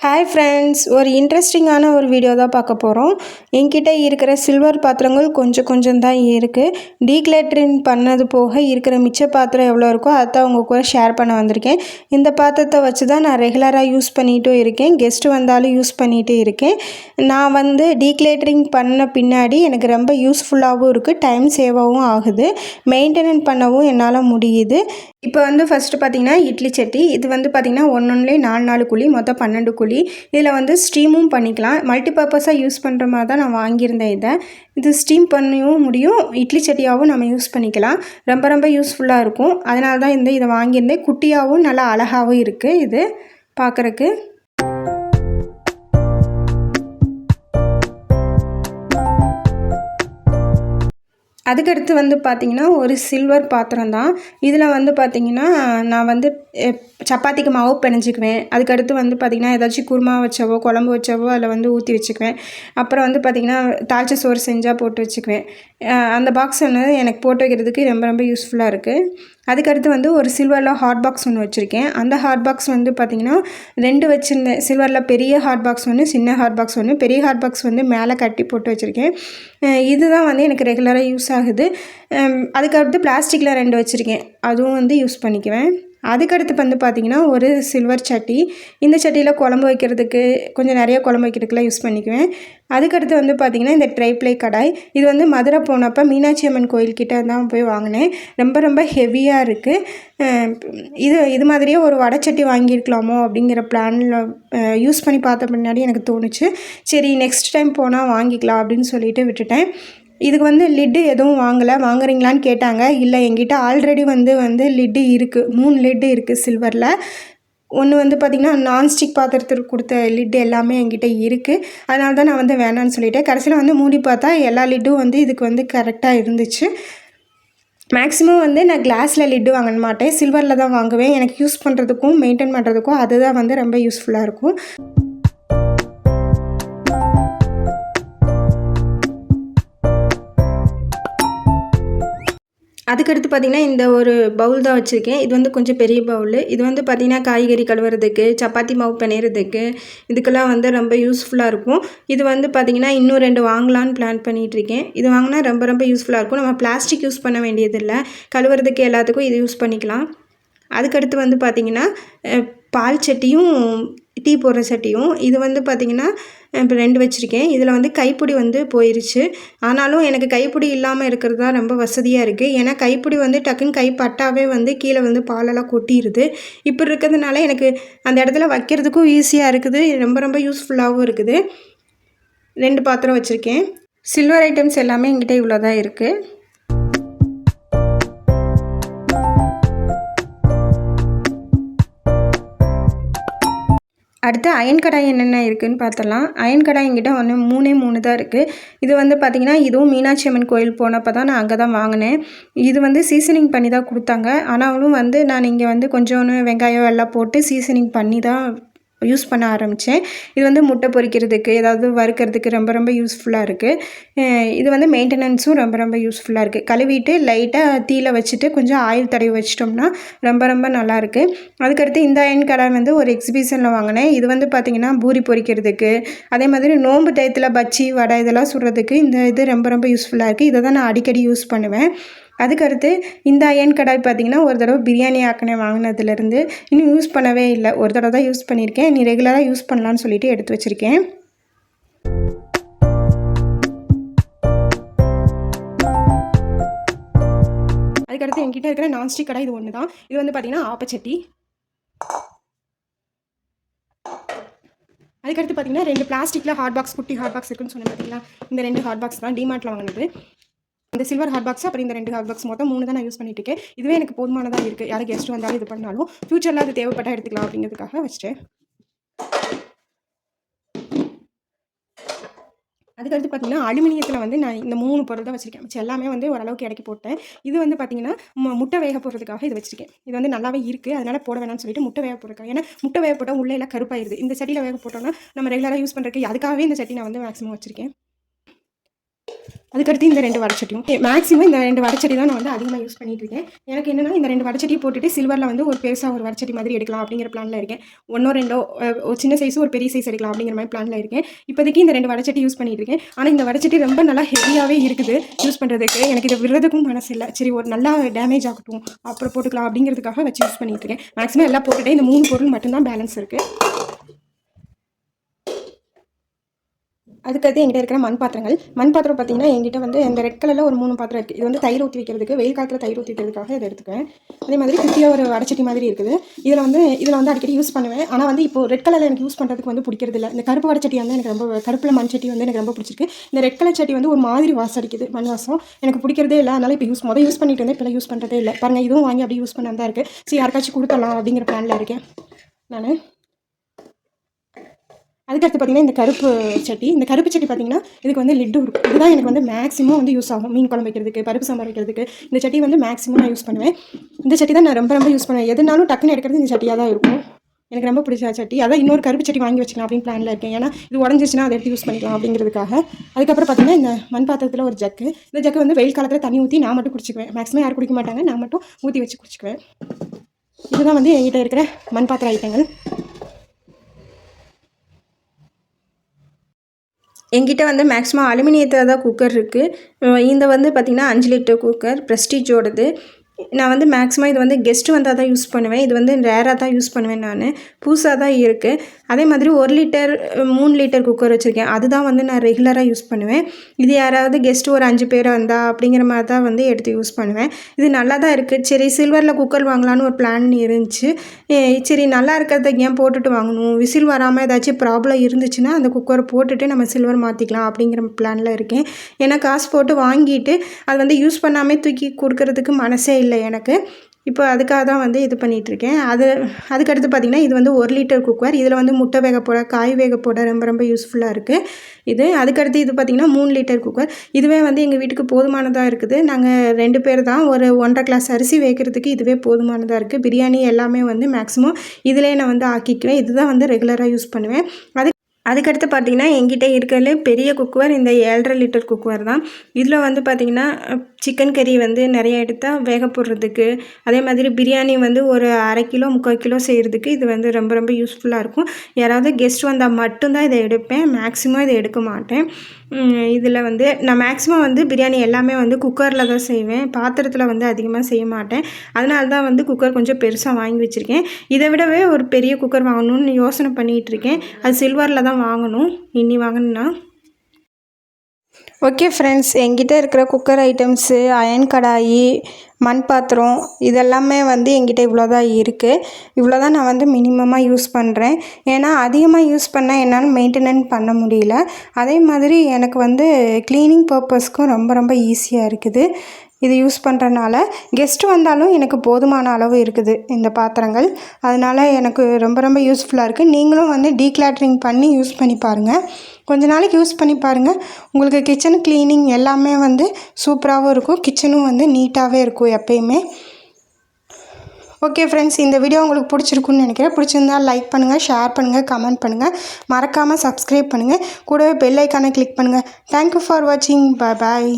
Hi friends ஒரு இன்ட்ரெஸ்டிங்கான ஒரு வீடியோ தான் பார்க்க போகிறோம் என்கிட்ட இருக்கிற சில்வர் பாத்திரங்கள் கொஞ்சம் கொஞ்சம் தான் இருக்குது டீக்லேட்ரிங் பண்ணது போக இருக்கிற மிச்ச பாத்திரம் எவ்வளோ இருக்கோ அதை தான் உங்கள் கூட ஷேர் பண்ண வந்திருக்கேன். இந்த பாத்திரத்தை வச்சு தான் நான் ரெகுலராக யூஸ் பண்ணிகிட்டும் இருக்கேன். கெஸ்ட்டு வந்தாலும் யூஸ் பண்ணிகிட்டு இருக்கேன். நான் வந்து டீக்ளேட்டரிங் பண்ண பின்னாடி எனக்கு ரொம்ப யூஸ்ஃபுல்லாகவும் இருக்குது டைம் சேவாகவும் ஆகுது. மெயின்டெனன் பண்ணவும் என்னால் முடியுது. இப்போ வந்து ஃபஸ்ட்டு பார்த்தீங்கன்னா இட்லி சட்டி இது வந்து பார்த்திங்கன்னா ஒன்றொன்னுலேயே நாலு நாலு குழி மொத்தம் பன்னெண்டு குழி. இதில் வந்து ஸ்டீமும் பண்ணிக்கலாம். மல்டி பர்பஸாக யூஸ் பண்ணுற மாதிரி தான் நான் வாங்கியிருந்தேன் இதை. இது ஸ்டீம் பண்ணியும் முடியும் இட்லி சட்டியாகவும் நம்ம யூஸ் பண்ணிக்கலாம். ரொம்ப ரொம்ப யூஸ்ஃபுல்லாக இருக்கும். அதனால தான் இந்த இதை வாங்கியிருந்தேன். குட்டியாகவும் நல்லா அழகாகவும் இருக்குது இது பார்க்குறக்கு அதுக்கடுத்து வந்து பார்த்திங்கன்னா ஒரு சில்வர் பாத்திரம் தான் இதில் வந்து பார்த்திங்கன்னா நான் வந்து சப்பாத்திக்கு மாவு பிணைஞ்சிக்குவேன். அதுக்கடுத்து வந்து பார்த்திங்கன்னா ஏதாச்சும் குருமா வச்சவோ குழம்பு வச்சவோ அதில் வந்து ஊற்றி வச்சுக்குவேன். அப்புறம் வந்து பார்த்திங்கன்னா தாளிச்ச சோறு செஞ்சால் போட்டு வச்சுக்குவேன். அந்த பாக்ஸ் ஒன்று எனக்கு போட்டு வைக்கிறதுக்கு ரொம்ப ரொம்ப யூஸ்ஃபுல்லாக இருக்குது அதுக்கடுத்து வந்து ஒரு சில்வரில் ஹாட் பாக்ஸ் ஒன்று வச்சுருக்கேன். அந்த ஹாட் பாக்ஸ் வந்து பார்த்திங்கன்னா ரெண்டு வச்சுருந்தேன். சில்வரில் பெரிய ஹாட் பாக்ஸ் ஒன்று சின்ன ஹாட் பாக்ஸ் ஒன்று பெரிய ஹாட் பாக்ஸ் வந்து மேலே கட்டி போட்டு வச்சுருக்கேன். இதுதான் வந்து எனக்கு ரெகுலராக யூஸ் ஆகுது. அதுக்கடுத்து பிளாஸ்டிக்கில் ரெண்டு வச்சுருக்கேன். அதுவும் வந்து யூஸ் பண்ணிக்குவேன். அதுக்கடுத்து வந்து பார்த்திங்கன்னா ஒரு சில்வர் சட்டி. இந்த சட்டியில் குழம்பு வைக்கிறதுக்கு கொஞ்சம் நிறைய குழம்பு வைக்கிறதுக்குலாம் யூஸ் பண்ணிக்குவேன். அதுக்கடுத்து வந்து பார்த்திங்கன்னா இந்த ட்ரைப்ளை கடாய். இது வந்து மதுரை போனப்போ மீனாட்சி அம்மன் கோயில்கிட்ட தான் போய் வாங்கினேன். ரொம்ப ரொம்ப ஹெவியாக இருக்குது இது இது மாதிரியே ஒரு வடைச்சட்டி வாங்கியிருக்கலாமோ அப்படிங்கிற பிளானில் யூஸ் பண்ணி பார்த்த பின்னாடி எனக்கு தோணுச்சு. சரி நெக்ஸ்ட் டைம் போனால் வாங்கிக்கலாம் அப்படின்னு சொல்லிட்டு விட்டுட்டேன். இதுக்கு வந்து லிட்டு எதுவும் வாங்கலை. வாங்குறீங்களான்னு கேட்டாங்க. இல்லை எங்கிட்ட ஆல்ரெடி வந்து வந்து லிட்டு இருக்குது மூணு லிட்டு இருக்குது சில்வரில் ஒன்று வந்து பார்த்திங்கன்னா நான்ஸ்டிக் பாத்திரத்துக்கு கொடுத்த லிட்டு எல்லாமே என்கிட்ட இருக்குது அதனால தான் நான் வந்து வேணான்னு சொல்லிட்டேன். கடைசியில் வந்து மூடி பார்த்தா எல்லா லிட்டும் வந்து இதுக்கு வந்து கரெக்டாக இருந்துச்சு. மேக்ஸிமம் வந்து நான் கிளாஸில் லிட்டு வாங்க மாட்டேன். சில்வரில் தான் வாங்குவேன். எனக்கு யூஸ் பண்ணுறதுக்கும் மெயின்டைன் பண்ணுறதுக்கும் அதுதான் வந்து ரொம்ப யூஸ்ஃபுல்லாக இருக்கும். அதுக்கடுத்து பார்த்திங்கன்னா இந்த ஒரு பவுல் தான் வச்சுருக்கேன். இது வந்து கொஞ்சம் பெரிய பவுல் இது வந்து பார்த்திங்கன்னா காய்கறி கழுவுறதுக்கு சப்பாத்தி மாவு பிணையிறதுக்கு இதுக்கெல்லாம் வந்து ரொம்ப யூஸ்ஃபுல்லாக இருக்கும். இது வந்து பார்த்திங்கன்னா இன்னும் ரெண்டு வாங்கலான்னு பிளான் பண்ணிகிட்ருக்கேன் இது வாங்கினா ரொம்ப ரொம்ப யூஸ்ஃபுல்லாக இருக்கும். நம்ம பிளாஸ்டிக் யூஸ் பண்ண வேண்டியதில்லை. கழுவுறதுக்கு எல்லாத்துக்கும் இது யூஸ் பண்ணிக்கலாம். அதுக்கடுத்து வந்து பார்த்திங்கன்னா பால் சட்டியும் டீ போடுற சட்டியும் இது வந்து பார்த்திங்கன்னா இப்போ ரெண்டு வச்சுருக்கேன். இதில் வந்து கைப்பிடி வந்து போயிருச்சு. ஆனாலும் எனக்கு கைப்பிடி இல்லாமல் இருக்கிறது தான் ரொம்ப வசதியாக இருக்குது ஏன்னா கைப்பிடி வந்து டக்குன்னு கை பட்டாவே வந்து கீழே வந்து பாலெல்லாம் கொட்டிடுது இப்படி இருக்கிறதுனால எனக்கு அந்த இடத்துல வைக்கிறதுக்கும் ஈஸியாக இருக்குது. ரொம்ப ரொம்ப யூஸ்ஃபுல்லாகவும் இருக்குது. ரெண்டு பாத்திரம் வச்சுருக்கேன். சில்வர் ஐட்டம்ஸ் எல்லாமே எங்கிட்ட இவ்வளோ தான் இருக்குது அடுத்து அயன் கடாய் என்னென்ன இருக்குதுன்னு பார்த்தலாம் அயன் கடாய் எங்கிட்ட ஒன்று மூணே மூணு தான் இருக்குது இது வந்து பார்த்திங்கன்னா இதுவும் மீனாட்சி அம்மன் கோயில் போனப்போ தான் நான் அங்கே தான் வாங்கினேன். இது வந்து சீசனிங் பண்ணி தான் கொடுத்தாங்க. ஆனாலும் வந்து நான் இங்கே வந்து கொஞ்சோன்னு வெங்காயம் எல்லாம் போட்டு சீசனிங் பண்ணி தான் யூஸ் பண்ண ஆரம்பித்தேன் இது வந்து முட்டை பொரிக்கிறதுக்கு ஏதாவது வறுக்கிறதுக்கு ரொம்ப ரொம்ப யூஸ்ஃபுல்லாக இருக்குது இது வந்து மெயின்டெனன்ஸும் ரொம்ப ரொம்ப யூஸ்ஃபுல்லாக இருக்குது கழுவிட்டு லைட்டாக தீயில் வச்சுட்டு கொஞ்சம் ஆயில் தடவி வச்சிட்டோம்னா ரொம்ப ரொம்ப நல்லாயிருக்கு அதுக்கடுத்து இந்த அயன் கலர் வந்து ஒரு எக்ஸிபிஷனில் வாங்கினேன். இது வந்து பார்த்திங்கன்னா பூரி பொரிக்கிறதுக்கு அதே மாதிரி நோம்பு டயத்தில் பச்சி வடை இதெல்லாம் சுடுறதுக்கு இந்த இது ரொம்ப ரொம்ப யூஸ்ஃபுல்லாக இருக்குது இதை தான் நான் அடிக்கடி யூஸ் பண்ணுவேன். அதுக்கடுத்து இந்த அயன் கடாய் பார்த்திங்கன்னா ஒரு தடவை பிரியாணி ஆக்கினேன் வாங்கினதுலேருந்து இன்னும் யூஸ் பண்ணவே இல்லை. ஒரு தடவை தான் யூஸ் பண்ணியிருக்கேன் நீ ரெகுலராக யூஸ் பண்ணலான்னு சொல்லிட்டு எடுத்து வச்சுருக்கேன். அதுக்கடுத்து என்கிட்ட இருக்கிற நான்ஸ்டிக் கடை இது ஒன்று தான் இது வந்து பார்த்திங்கன்னா ஆப்பச்சட்டி. அதுக்கடுத்து பார்த்தீங்கன்னா ரெண்டு பிளாஸ்டிக்கில் ஹாட் பாக்ஸ் குட்டி ஹாட் பாக்ஸ் இருக்குன்னு சொன்னேன் பார்த்தீங்களா? இந்த ரெண்டு ஹாட் பாக்ஸ் தான் டிமார்ட்டில் வாங்கினது. அது சில்வர் ஹாட் பாக்ஸ் அப்புறம் இந்த ரெண்டு ஹாட் பாக்ஸ் மொத்தம் மூணு தான் நான் யூஸ் பண்ணிட்டு இருக்கேன் இதுவே எனக்கு போதுமானதாக இருக்குது யாரும் கெஸ்ட் வந்தாலும் இது பண்ணாலும் ஃப்யூச்சரில் அது தேவைப்பட்டால் எடுத்துக்கலாம் அப்படிங்கிறதுக்காக வச்சுட்டேன். அதுக்கடுத்து பார்த்தீங்கன்னா அலுமினியத்தில் வந்து நான் இந்த மூணு பொருள் தான் வச்சிருக்கேன். மிச்சம் எல்லாமே வந்து ஓரளவுக்கு இடைக்கி போட்டேன். இது வந்து பார்த்தீங்கன்னா முட்டை வேக போடுறதுக்காக இது வச்சிருக்கேன். இது வந்து நல்லாவே இருக்குது அதனால் போட வேணாம்னு சொல்லிட்டு முட்டை வேக போடுறேன் ஏன்னா முட்டை வேக போட்டால் உள்ளே எல்லாம் கருப்பாயிருது. இந்த சட்டியில் வேக போட்டோம்னா நம்ம ரெகுலராக யூஸ் பண்ணுறதுக்கு அதுக்காகவே இந்த சட்டி நான் வந்து மேக்ஸிமம் வச்சிருக்கேன். அதுக்கடுத்து இந்த ரெண்டு வடச்சட்டியும் மேக்ஸிமம் இந்த ரெண்டு வடச்சட்டி தான் நான் வந்து அதிகமாக யூஸ் பண்ணிட்டு இருக்கேன். எனக்கு என்னன்னா இந்த ரெண்டு வடச்சட்டியை போட்டுட்டு சில்வரில் வந்து ஒரு பெருசாக ஒரு வடச்சட்டி மாதிரி எடுக்கலாம் அப்படிங்கிற பிளானில் இருக்கேன். ஒன்றோ ரெண்டோ ஒரு சின்ன சைஸ் ஒரு பெரிய சைஸ் எடுக்கலாம் அப்படிங்கிற மாதிரி பிளானில் இருக்கேன். இப்போதைக்கு இந்த ரெண்டு வடச்சட்டி யூஸ் பண்ணிட்டு இருக்கேன். ஆனால் இந்த வடச்சட்டி ரொம்ப நல்லா ஹெவியாகவே இருக்குது யூஸ் பண்ணுறதுக்கு எனக்கு இதை விடுறதுக்கும் மனசு இல்லை. சரி ஒரு நல்லா டேமேஜ் ஆகட்டும் அப்புறம் போட்டுக்கலாம் அப்படிங்கிறதுக்காக வச்சு யூஸ் பண்ணிட்டு இருக்கேன். மேக்ஸிமம் எல்லாம் போட்டுட்டே இந்த மூணு பொருள் மட்டும்தான் பேலன்ஸ் இருக்குது அதுக்கடுத்து என்கிட்ட இருக்கிற மண் பாத்திரங்கள் மண் பாத்திரம் பார்த்தீங்கன்னா என்கிட்ட வந்து இந்த ரெட் கலரில் ஒரு மூணு பாத்திரம் இருக்குது இது வந்து தயிர் ஊற்றி வைக்கிறதுக்கு வெயில் காலத்தில் தயிர் ஊற்றி வைக்கிறதுக்காக இதை எடுத்துக்குவேன். அதே மாதிரி குட்டியாக ஒரு அடைச்சட்டி மாதிரி இருக்குது. இதில் வந்து இதில் வந்து அடிக்கடி யூஸ் பண்ணுவேன். ஆனால் வந்து இப்போ ரெட் கலரில் எனக்கு யூஸ் பண்ணுறதுக்கு வந்து பிடிக்கிறது இல்லை. இந்த கருப்பு வடச்சட்டி வந்து எனக்கு ரொம்ப கருப்பில் மண் சட்டி வந்து எனக்கு ரொம்ப பிடிச்சிருக்கு. இந்த ரெட் கலர் சட்டி வந்து ஒரு மாதிரி வாசம் அடிக்குது மண் வாசம். எனக்கு பிடிக்கிறதே இல்லை. அதனால் இப்போ யூஸ் மொதல் யூஸ் பண்ணிட்டு இருந்தேன். இப்போ யூஸ் பண்ணுறதே இல்லை. பாருங்கள் இதுவும் வாங்கி அப்படியே யூஸ் பண்ண தான் இருக்குது சரி யாருக்காச்சும் கொடுத்துடலாம் அப்படிங்கிற பிளானில் இருக்கேன். நான். அதுக்கடுத்து பார்த்தீங்கன்னா இந்த கருப்பு சட்டி. இந்த கருப்பு சட்டி பார்த்தீங்கன்னா இதுக்கு வந்து லிட்டு இருக்கும். இதுதான் எனக்கு வந்து மேக்ஸிமம் வந்து யூஸ் ஆகும். மீன் குழம்பு வைக்கிறதுக்கு பருப்பு சாம்பார் வைக்கிறதுக்கு. இந்த சட்டி வந்து மேக்ஸிமம் நான் யூஸ் பண்ணுவேன். இந்த சட்டி தான் நான் ரொம்ப ரொம்ப யூஸ் பண்ணுவேன். எதுனாலும் டக்குன்னு எடுக்கிறது இந்த சட்டியாக தான் இருக்கும். எனக்கு ரொம்ப பிடிச்ச சட்டி. அதான் இன்னொரு கருப்பு சட்டி வாங்கி வச்சுக்கலாம் அப்படின்னு பிளானில் இருக்கேன். ஏன்னா இது உடஞ்சிச்சுன்னா அதை எடுத்து யூஸ் பண்ணிக்கலாம் அப்படிங்கிறதுக்காக. அதுக்கப்புறம் பார்த்தீங்கன்னா இந்த மண் பாத்திரத்தில் ஒரு ஜக்கு. இந்த ஜக்கு வந்து வெயில் காலத்தில் தண்ணி ஊற்றி நான் மட்டும் குடிச்சிக்குவேன். மேக்ஸிமம் யாரும் குடிக்க மாட்டாங்க. நான் மட்டும் ஊற்றி வச்சு குடிச்சிக்குவேன். இதுதான் வந்து என்கிட்ட இருக்கிற மண் பாத்திர ஐட்டங்கள் என்கிட்ட வந்து மேக்ஸிமம் அலுமினியத்தில் தான் குக்கர் இருக்குது இந்த வந்து பார்த்திங்கன்னா அஞ்சு லிட்டர் குக்கர் ப்ரெஸ்டீஜோடது நான் வந்து மேக்ஸிமம் இது வந்து கெஸ்ட்டு வந்தால் தான் யூஸ் பண்ணுவேன். இது வந்து ரேராக தான் யூஸ் பண்ணுவேன் நான். புதுசாக தான் இருக்குது அதே மாதிரி ஒரு லிட்டர் மூணு லிட்டர் குக்கர் வச்சுருக்கேன். அதுதான் வந்து நான் ரெகுலராக யூஸ் பண்ணுவேன். இது யாராவது கெஸ்ட்டு ஒரு அஞ்சு பேர் வந்தால் அப்படிங்கிற மாதிரி தான் வந்து எடுத்து யூஸ் பண்ணுவேன். இது நல்லா தான் இருக்குது சரி சில்வரில் குக்கர் வாங்கலான்னு ஒரு பிளான் இருந்துச்சு. சரி நல்லா இருக்கிறத ஏன் போட்டுட்டு வாங்கணும்? விசில் வராமல் ஏதாச்சும் ப்ராப்ளம் இருந்துச்சுன்னா அந்த குக்கரை போட்டுட்டு நம்ம சில்வர் மாற்றிக்கலாம் அப்படிங்கிற பிளானில் இருக்கேன். ஏன்னா காசு போட்டு வாங்கிட்டு அது வந்து யூஸ் பண்ணாமல் தூக்கி கொடுக்கறதுக்கு மனசே இல்லை. இல்லை எனக்கு. இப்போ அதுக்காக தான் வந்து இது பண்ணிகிட்ருக்கேன் அது அதுக்கடுத்து பார்த்திங்கன்னா இது வந்து ஒரு லிட்டர் குக்கர் இதில் வந்து முட்டை வேக போட காய் வேக போட ரொம்ப ரொம்ப யூஸ்ஃபுல்லாக இருக்குது இது அதுக்கடுத்து இது பார்த்திங்கன்னா மூணு லிட்டர் குக்கர் இதுவே வந்து எங்கள் வீட்டுக்கு போதுமானதாக இருக்குது. நாங்கள் ரெண்டு பேர் தான் ஒரு ஒன்றரை கிளாஸ் அரிசி வைக்கிறதுக்கு இதுவே போதுமானதாக இருக்குது பிரியாணி எல்லாமே வந்து மேக்ஸிமம் இதிலே நான் வந்து ஆக்கிக்குவேன். இதுதான் வந்து ரெகுலராக யூஸ் பண்ணுவேன். அது அதுக்கடுத்து பார்த்தீங்கன்னா எங்கிட்ட இருக்கிறதுலே பெரிய குக்குவர் இந்த ஏழரை லிட்டர் குக்குவர் தான். இதில் வந்து பார்த்திங்கன்னா சிக்கன் கறி வந்து நிறைய எடுத்தால் வேக போடுறதுக்கு அதே மாதிரி பிரியாணி வந்து ஒரு அரை கிலோ முக்கால் கிலோ செய்கிறதுக்கு இது வந்து ரொம்ப ரொம்ப யூஸ்ஃபுல்லாக இருக்கும். யாராவது கெஸ்ட் வந்தால் மட்டும்தான் இதை எடுப்பேன். மேக்ஸிமம் இதை எடுக்க மாட்டேன். இதில் வந்து நான் மேக்ஸிமம் வந்து பிரியாணி எல்லாமே வந்து குக்கரில் தான் செய்வேன். பாத்திரத்தில் வந்து அதிகமாக செய்ய மாட்டேன். அதனால தான் வந்து குக்கர் கொஞ்சம் பெருசாக வாங்கி வச்சுருக்கேன். இதை விடவே ஒரு பெரிய குக்கர் வாங்கணும்னு யோசனை பண்ணிகிட்டு இருக்கேன். அது சில்வரில் தான் வாங்கணும். இன்னி வாங்கணுன்னா ஓகே ஃப்ரெண்ட்ஸ் எங்கிட்ட இருக்கிற குக்கர் ஐட்டம்ஸு அயன் கடாயி மண் பாத்திரம் இதெல்லாமே வந்து என்கிட்ட இவ்வளோ தான் இருக்குது இவ்வளோ தான் நான் வந்து மினிமமாக யூஸ் பண்ணுறேன் ஏன்னா அதிகமாக யூஸ் பண்ணால் என்னால் மெயின்டெனன் பண்ண முடியல. அதே மாதிரி எனக்கு வந்து க்ளீனிங் பர்பஸ்க்கும் ரொம்ப ரொம்ப ஈஸியாக இருக்குது. இது யூஸ் பண்ணுறனால கெஸ்ட்டு வந்தாலும் எனக்கு போதுமான அளவு இருக்குது இந்த பாத்திரங்கள். அதனால் எனக்கு ரொம்ப ரொம்ப யூஸ்ஃபுல்லாக இருக்குது நீங்களும் வந்து டீக்ளாட்ரிங் பண்ணி யூஸ் பண்ணி பாருங்கள் கொஞ்ச நாளைக்கு யூஸ் பண்ணி பாருங்கள் உங்களுக்கு கிச்சன் க்ளீனிங் எல்லாமே வந்து சூப்பராகவும் இருக்கும். கிச்சனும் வந்து நீட்டாகவே இருக்கும் எப்பயுமே. ஓகே ஃப்ரெண்ட்ஸ் இந்த வீடியோ உங்களுக்கு பிடிச்சிருக்குன்னு நினைக்கிறேன். பிடிச்சிருந்தா லைக் பண்ணுங்கள் ஷேர் பண்ணுங்கள் கமெண்ட் பண்ணுங்கள் மறக்காமல் சப்ஸ்கிரைப் பண்ணுங்கள் கூடவே பெல் ஐக்கானை கிளிக் பண்ணுங்கள் தேங்க்யூ ஃபார் வாட்சிங் பாய் பாய்